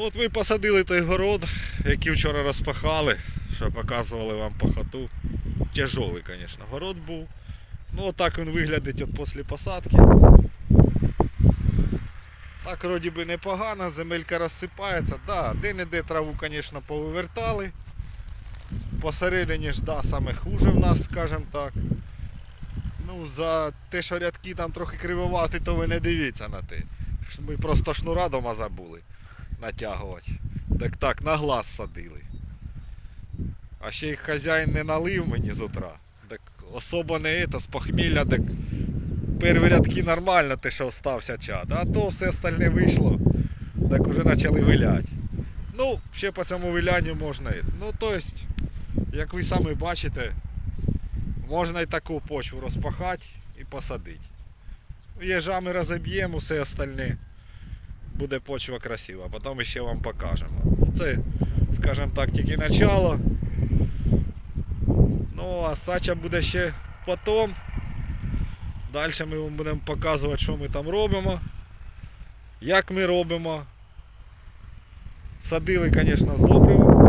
Ну от ми посадили той город, який вчора розпахали, що показували вам пахоту. Тяжолий, звісно, город був. Ну отак він виглядить от після посадки. Так вроді би непогано, земелька розсипається. Да, де-не-де траву, звісно, повивертали. Посередині ж, да, саме хуже в нас, скажімо так. Ну, за те, що рядки там трохи кривоваті, то ви не дивіться на те. Ми просто шнура дома забули натягувати. Так так, на глаз садили. А ще й хазяїн не налив мені з утра. Так особо не это, з похмілля, так перші рядки нормально, те, що остався чад. А то все остальне вийшло, так уже почали вилять. Ну, ще по цьому вилянню можна. Ну, то есть, як ви самі бачите, можна і таку почву розпахати і посадити. Єжами розіб'ємо, все остальне. Буде почва красива, потім ще вам покажемо. Це, скажімо так, тільки начало. Ну, а стача буде ще потім. Далі ми вам будемо показувати, що ми там робимо, як ми робимо. Садили, звісно, з добривом.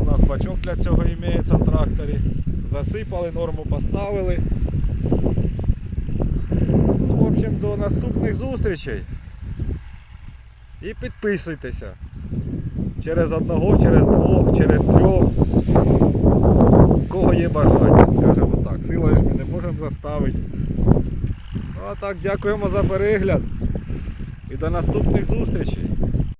У нас бачок для цього імеється в тракторі. Засипали, норму поставили. Ну, в общем, до наступних зустрічей. І підписуйтеся. Через одного, через двох, через трьох. У кого є бажання, скажімо так. Силою ж ми не можемо заставити. А так, дякуємо за перегляд. І до наступних зустрічей.